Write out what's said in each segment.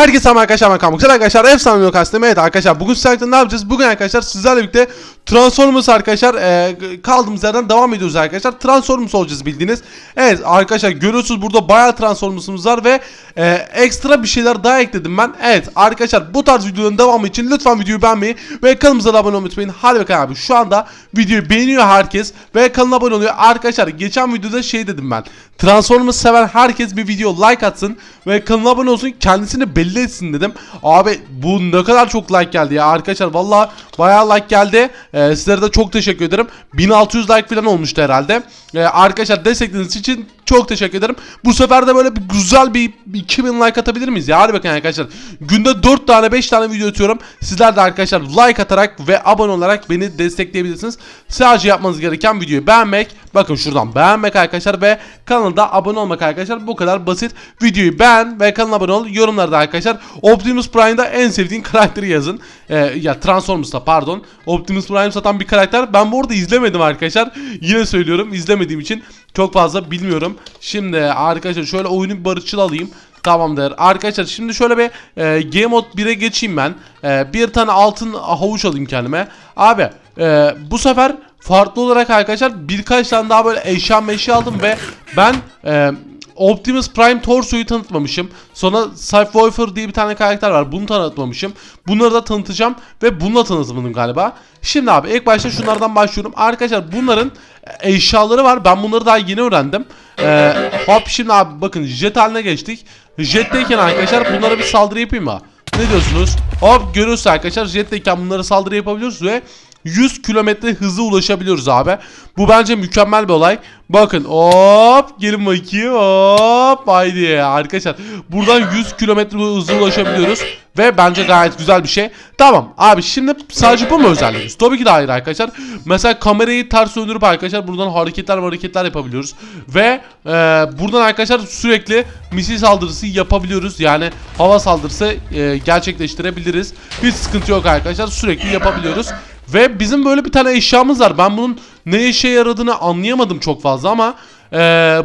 Herkese selam arkadaşlar ben Kamuk. Arkadaşlar efsane bir kastım. Evet arkadaşlar bugün sizlerle ne yapacağız? Bugün arkadaşlar sizlerle birlikte Transformers arkadaşlar e, kaldığımız yerden devam ediyoruz arkadaşlar. Transformers olacağız bildiğiniz. Evet arkadaşlar görüyorsunuz burada bayağı Transformers'ımız var ve e, ekstra bir şeyler daha ekledim ben. Evet arkadaşlar bu tarz videoların devamı için lütfen videoyu beğenmeyi ve kanalımıza abone olmayı unutmayın. Hadi bakalım abi şu anda videoyu beğeniyor herkes ve kanala abone oluyor. Arkadaşlar geçen videoda şey dedim ben. Transformers seven herkes bir video like atsın ve kanala abone olsun kendisini belli etsin dedim. Abi bu ne kadar çok like geldi ya arkadaşlar valla bayağı like geldi. Ee, sizlere de çok teşekkür ederim. 1600 like falan olmuştu herhalde. Ee, arkadaşlar destekleriniz için çok teşekkür ederim. Bu sefer de böyle bir güzel bir 2000 like atabilir miyiz ya? Hadi bakın arkadaşlar. Günde 4 tane 5 tane video atıyorum. Sizler de arkadaşlar like atarak ve abone olarak beni destekleyebilirsiniz. Sadece yapmanız gereken videoyu beğenmek. Bakın şuradan beğenmek arkadaşlar ve kanalda abone olmak arkadaşlar. Bu kadar basit. Videoyu beğen ve kanala abone ol. Yorumlarda arkadaşlar Optimus Prime'da en sevdiğin karakteri yazın. Ee, ya Transformers'ta pardon. Optimus Prime satan bir karakter. Ben bu arada izlemedim arkadaşlar. Yine söylüyorum izlemediğim için çok fazla bilmiyorum. Şimdi arkadaşlar şöyle oyunu bir barışçıl alayım. Tamamdır. Arkadaşlar şimdi şöyle bir e, Game Mode 1'e geçeyim ben. E, bir tane altın havuç alayım kendime. Abi e, bu sefer farklı olarak arkadaşlar birkaç tane daha böyle eşya meşya aldım ve ben e, Optimus Prime Torso'yu tanıtmamışım. Sonra Cypher diye bir tane karakter var. Bunu tanıtmamışım. Bunları da tanıtacağım ve bununla tanıtmadım galiba. Şimdi abi ilk başta şunlardan başlıyorum. Arkadaşlar bunların eşyaları var. Ben bunları daha yeni öğrendim. Ee, hop şimdi abi bakın jet haline geçtik. Jetteyken arkadaşlar bunlara bir saldırı yapayım mı? Ne diyorsunuz? Hop görüyorsunuz arkadaşlar jetteyken bunlara saldırı yapabiliyoruz ve 100 kilometre hızı ulaşabiliyoruz abi. Bu bence mükemmel bir olay. Bakın hop gelin bakayım hop haydi arkadaşlar. Buradan 100 kilometre hızı ulaşabiliyoruz. Ve bence gayet güzel bir şey. Tamam abi şimdi sadece bu mu özelliğimiz? Tabii ki de hayır arkadaşlar. Mesela kamerayı ters döndürüp arkadaşlar buradan hareketler hareketler yapabiliyoruz. Ve e, buradan arkadaşlar sürekli misil saldırısı yapabiliyoruz. Yani hava saldırısı e, gerçekleştirebiliriz. Hiç sıkıntı yok arkadaşlar sürekli yapabiliyoruz. Ve bizim böyle bir tane eşyamız var. Ben bunun ne işe yaradığını anlayamadım çok fazla ama e,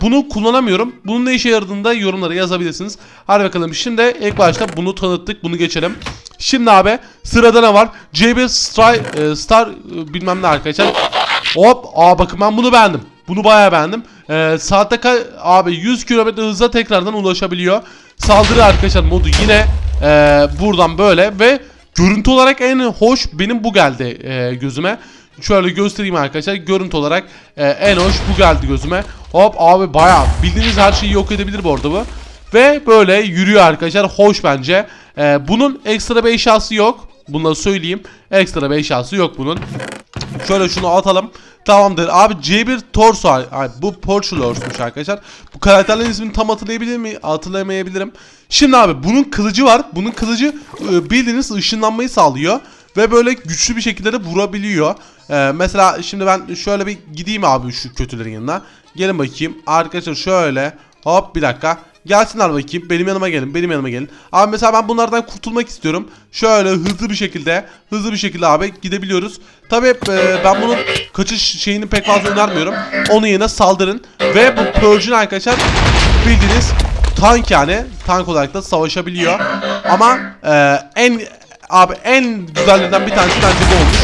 bunu kullanamıyorum. Bunun ne işe yaradığını da yorumlara yazabilirsiniz. Hadi bakalım şimdi ilk başta bunu tanıttık. Bunu geçelim. Şimdi abi sırada ne var? JB Star, e, Star e, bilmem ne arkadaşlar. Hop aa bakın ben bunu beğendim. Bunu bayağı beğendim. E, saatte abi 100 km hıza tekrardan ulaşabiliyor. Saldırı arkadaşlar modu yine e, buradan böyle ve Görüntü olarak en hoş benim bu geldi e, gözüme. Şöyle göstereyim arkadaşlar. Görüntü olarak e, en hoş bu geldi gözüme. Hop abi bayağı bildiğiniz her şeyi yok edebilir bu arada bu. Ve böyle yürüyor arkadaşlar. Hoş bence. E, bunun ekstra bir eşyası yok. Bunu da söyleyeyim. Ekstra bir eşyası yok bunun. Şöyle şunu atalım. Tamamdır. Abi C1 Torso. Ay, bu Portulors'muş arkadaşlar. Bu karakterlerin ismini tam hatırlayabilir mi? Hatırlayamayabilirim. Şimdi abi bunun kılıcı var. Bunun kılıcı e, bildiğiniz ışınlanmayı sağlıyor. Ve böyle güçlü bir şekilde de vurabiliyor. Ee, mesela şimdi ben şöyle bir gideyim abi şu kötülerin yanına. Gelin bakayım. Arkadaşlar şöyle. Hop bir dakika. Gelsinler bakayım. Benim yanıma gelin. Benim yanıma gelin. Abi mesela ben bunlardan kurtulmak istiyorum. Şöyle hızlı bir şekilde. Hızlı bir şekilde abi gidebiliyoruz. Tabii e, ben bunun kaçış şeyini pek fazla önermiyorum. Onun yerine saldırın. Ve bu Purge'ün arkadaşlar bildiğiniz tank yani. Tank olarak da savaşabiliyor. Ama e, en abi en güzellerinden bir tanesi bence bu olmuş.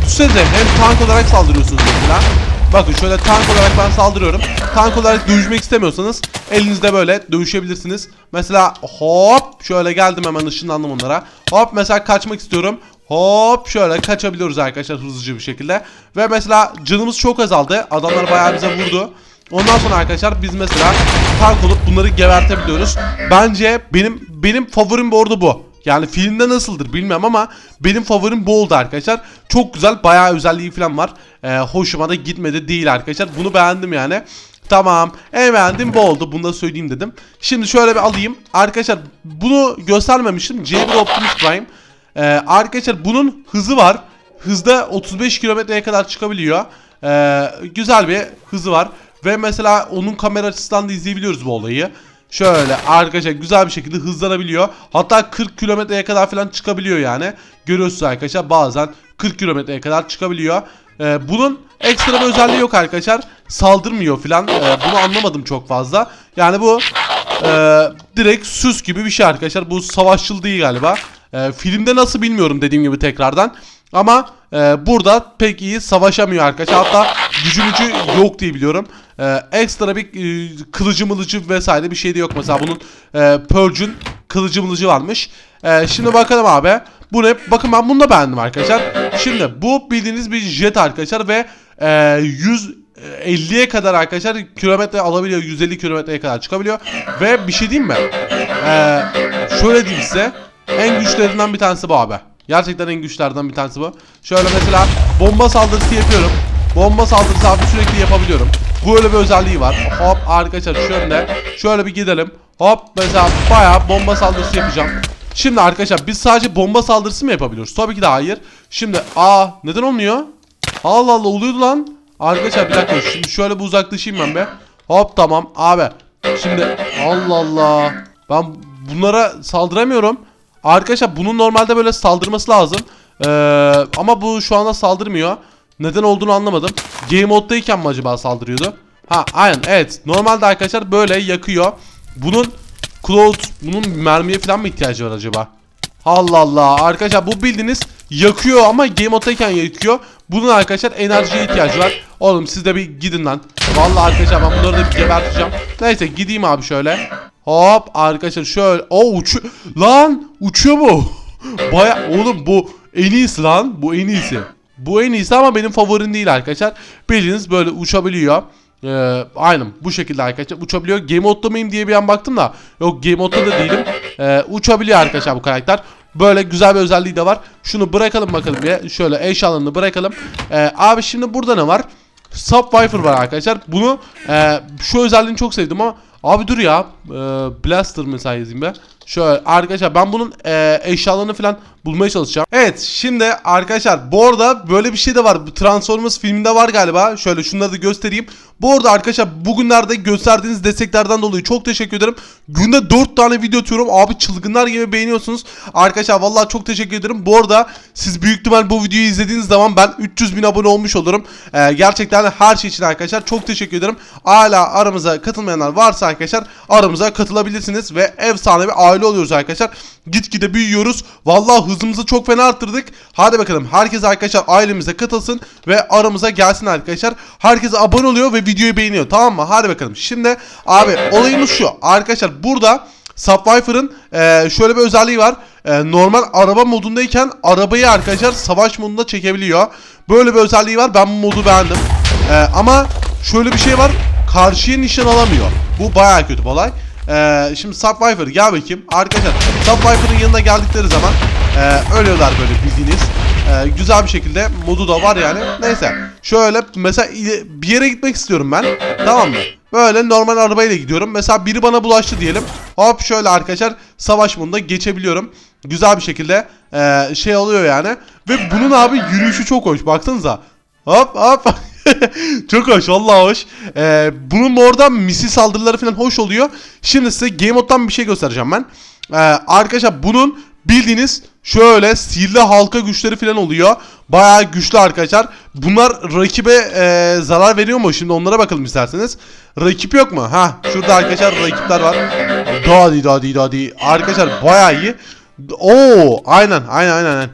Düşünsenize hem tank olarak saldırıyorsunuz mesela. Bakın şöyle tank olarak ben saldırıyorum. Tank olarak dövüşmek istemiyorsanız elinizde böyle dövüşebilirsiniz. Mesela hop şöyle geldim hemen ışınlandım onlara. Hop mesela kaçmak istiyorum. Hop şöyle kaçabiliyoruz arkadaşlar hızlıca bir şekilde. Ve mesela canımız çok azaldı. Adamlar bayağı bize vurdu. Ondan sonra arkadaşlar biz mesela tank olup bunları gebertebiliyoruz. Bence benim benim favorim bu arada bu. Yani filmde nasıldır bilmem ama benim favorim bu oldu arkadaşlar. Çok güzel bayağı özelliği falan var. Ee, hoşuma da gitmedi değil arkadaşlar. Bunu beğendim yani. Tamam. En beğendiğim bu oldu. Bunu da söyleyeyim dedim. Şimdi şöyle bir alayım. Arkadaşlar bunu göstermemiştim. C1 Optimus Prime. Ee, arkadaşlar bunun hızı var. Hızda 35 kilometreye kadar çıkabiliyor. Ee, güzel bir hızı var. Ve mesela onun kamera açısından da izleyebiliyoruz bu olayı. Şöyle arkadaşlar güzel bir şekilde hızlanabiliyor. Hatta 40 kilometreye kadar falan çıkabiliyor yani. Görüyorsunuz arkadaşlar bazen 40 kilometreye kadar çıkabiliyor. Ee, bunun ekstra bir özelliği yok arkadaşlar. Saldırmıyor falan. Ee, bunu anlamadım çok fazla. Yani bu e, direkt süs gibi bir şey arkadaşlar. Bu savaşçıl değil galiba. E, filmde nasıl bilmiyorum dediğim gibi tekrardan. Ama e, burada pek iyi savaşamıyor arkadaşlar. Hatta gücü gücü yok diye biliyorum. E, ekstra bir e, kılıcı mılıcı vesaire bir şey de yok. Mesela bunun e, Purge'ün kılıcı mılıcı varmış. E, şimdi bakalım abi. Bu ne? Bakın ben bunu da beğendim arkadaşlar. Şimdi bu bildiğiniz bir jet arkadaşlar ve e, 150'ye kadar arkadaşlar kilometre alabiliyor. 150 kilometreye kadar çıkabiliyor. Ve bir şey diyeyim mi? E, şöyle diyeyim size. En güçlerinden bir tanesi bu abi. Gerçekten en güçlerden bir tanesi bu. Şöyle mesela bomba saldırısı yapıyorum. Bomba saldırısı abi sürekli yapabiliyorum. Böyle bir özelliği var. Hop arkadaşlar şöyle şöyle bir gidelim. Hop mesela bayağı bomba saldırısı yapacağım. Şimdi arkadaşlar biz sadece bomba saldırısı mı yapabiliyoruz? Tabii ki de hayır. Şimdi aa neden olmuyor? Allah Allah oluyordu lan. Arkadaşlar bir dakika şimdi şöyle bir uzaklaşayım ben be. Hop tamam abi. Şimdi Allah Allah. Ben bunlara saldıramıyorum. Arkadaşlar bunun normalde böyle saldırması lazım. Ee, ama bu şu anda saldırmıyor. Neden olduğunu anlamadım. Game moddayken mi acaba saldırıyordu? Ha aynen evet. Normalde arkadaşlar böyle yakıyor. Bunun Cloud bunun mermiye falan mı ihtiyacı var acaba? Allah Allah. Arkadaşlar bu bildiğiniz yakıyor ama game moddayken yakıyor. Bunun arkadaşlar enerjiye ihtiyacı var. Oğlum siz de bir gidin lan. Vallahi arkadaşlar ben bunları da bir geberteceğim. Neyse gideyim abi şöyle. Hop arkadaşlar şöyle. O uçuyor. Lan uçuyor bu. Baya oğlum bu en iyisi lan. Bu en iyisi. Bu en iyisi ama benim favorim değil arkadaşlar. Bildiğiniz böyle uçabiliyor. Ee, aynen bu şekilde arkadaşlar uçabiliyor. Game modda mıyım diye bir an baktım da. Yok game modda da değilim. Ee, uçabiliyor arkadaşlar bu karakter. Böyle güzel bir özelliği de var. Şunu bırakalım bakalım bir. Şöyle eşyalarını bırakalım. Ee, abi şimdi burada ne var? Subwoofer var arkadaşlar. Bunu e, şu özelliğini çok sevdim ama abi dur ya. E, Blaster mesela yazayım be. Şöyle arkadaşlar ben bunun e, eşyalarını falan bulmaya çalışacağım. Evet şimdi arkadaşlar bu arada böyle bir şey de var. Transformers filminde var galiba. Şöyle şunları da göstereyim. Bu arada arkadaşlar bugünlerde gösterdiğiniz desteklerden dolayı çok teşekkür ederim. Günde 4 tane video atıyorum. Abi çılgınlar gibi beğeniyorsunuz. Arkadaşlar vallahi çok teşekkür ederim. Bu arada siz büyük ihtimal bu videoyu izlediğiniz zaman ben 300 bin abone olmuş olurum. Ee, gerçekten her şey için arkadaşlar çok teşekkür ederim. Hala aramıza katılmayanlar varsa arkadaşlar aramıza katılabilirsiniz ve efsane bir aile oluyoruz arkadaşlar. Gitgide büyüyoruz. Vallahi hızımızı çok fena arttırdık. Hadi bakalım herkes arkadaşlar ailemize katılsın ve aramıza gelsin arkadaşlar. Herkes abone oluyor ve videoyu beğeniyor tamam mı? Hadi bakalım. Şimdi abi olayımız şu. Arkadaşlar burada Subwoofer'ın e, şöyle bir özelliği var. E, normal araba modundayken arabayı arkadaşlar savaş modunda çekebiliyor. Böyle bir özelliği var. Ben bu modu beğendim. E, ama şöyle bir şey var. Karşıya nişan alamıyor. Bu bayağı kötü bir olay. E, şimdi Subwoofer gel bakayım. Arkadaşlar Subwoofer'ın yanına geldikleri zaman e, ölüyorlar böyle bildiğiniz. E, güzel bir şekilde modu da var yani. Neyse. Şöyle mesela bir yere gitmek istiyorum ben. Tamam mı? Böyle normal arabayla gidiyorum. Mesela biri bana bulaştı diyelim. Hop şöyle arkadaşlar savaş modunda geçebiliyorum. Güzel bir şekilde e, şey oluyor yani. Ve bunun abi yürüyüşü çok hoş. Baksanıza. Hop hop. çok hoş vallahi hoş. E, bunun oradan misi saldırıları falan hoş oluyor. Şimdi size Game Mode'dan bir şey göstereceğim ben. E, arkadaşlar bunun bildiğiniz şöyle sihirli halka güçleri falan oluyor. Bayağı güçlü arkadaşlar. Bunlar rakibe e, zarar veriyor mu? Şimdi onlara bakalım isterseniz. Rakip yok mu? Ha şurada arkadaşlar rakipler var. Dadi dadi dadi. Arkadaşlar bayağı iyi. Oo aynen aynen aynen. aynen.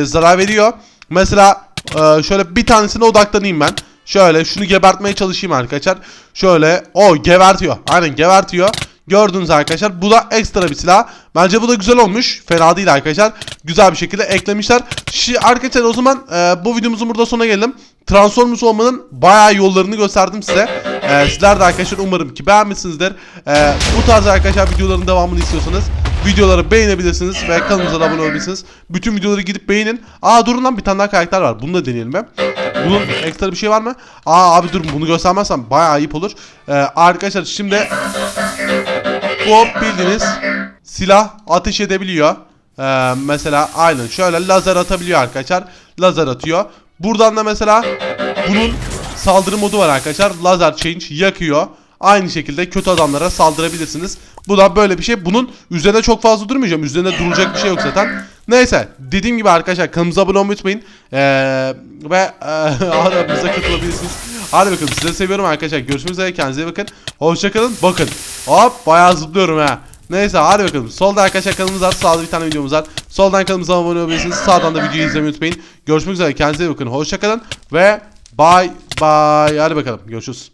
E, zarar veriyor. Mesela e, şöyle bir tanesine odaklanayım ben. Şöyle şunu gebertmeye çalışayım arkadaşlar. Şöyle o gebertiyor. Aynen gebertiyor. Gördünüz arkadaşlar. Bu da ekstra bir silah. Bence bu da güzel olmuş. Fena değil arkadaşlar. Güzel bir şekilde eklemişler. Şi, arkadaşlar o zaman e, bu videomuzun burada sonuna gelelim. Transformers olmanın bayağı yollarını gösterdim size. E, sizler de arkadaşlar umarım ki beğenmişsinizdir. E, bu tarz arkadaşlar videoların devamını istiyorsanız videoları beğenebilirsiniz ve kanalımıza abone olabilirsiniz. Bütün videoları gidip beğenin. Aa durun lan bir tane daha karakter var. Bunu da deneyelim be. Bunun ekstra bir şey var mı? Aa abi durun bunu göstermezsem bayağı ayıp olur. E, arkadaşlar şimdi bu bildiğiniz silah ateş edebiliyor. Ee, mesela aynen şöyle lazer atabiliyor arkadaşlar. Lazer atıyor. Buradan da mesela bunun saldırı modu var arkadaşlar. Lazer change yakıyor. Aynı şekilde kötü adamlara saldırabilirsiniz. Bu da böyle bir şey. Bunun üzerine çok fazla durmayacağım. Üzerine duracak bir şey yok zaten. Neyse dediğim gibi arkadaşlar kanalımıza abone olmayı unutmayın. Ee, ve e, aramıza katılabilirsiniz. Hadi bakalım size seviyorum arkadaşlar. Görüşmek üzere kendinize iyi bakın. Hoşçakalın. Bakın. Hop bayağı zıplıyorum ha. Neyse hadi bakalım. Solda arkadaşlar kanalımız var. Sağda bir tane videomuz var. Soldan kanalımıza abone olabilirsiniz. Sağdan da videoyu izlemeyi unutmayın. Görüşmek üzere kendinize iyi bakın. Hoşçakalın ve bye bye. Hadi bakalım görüşürüz.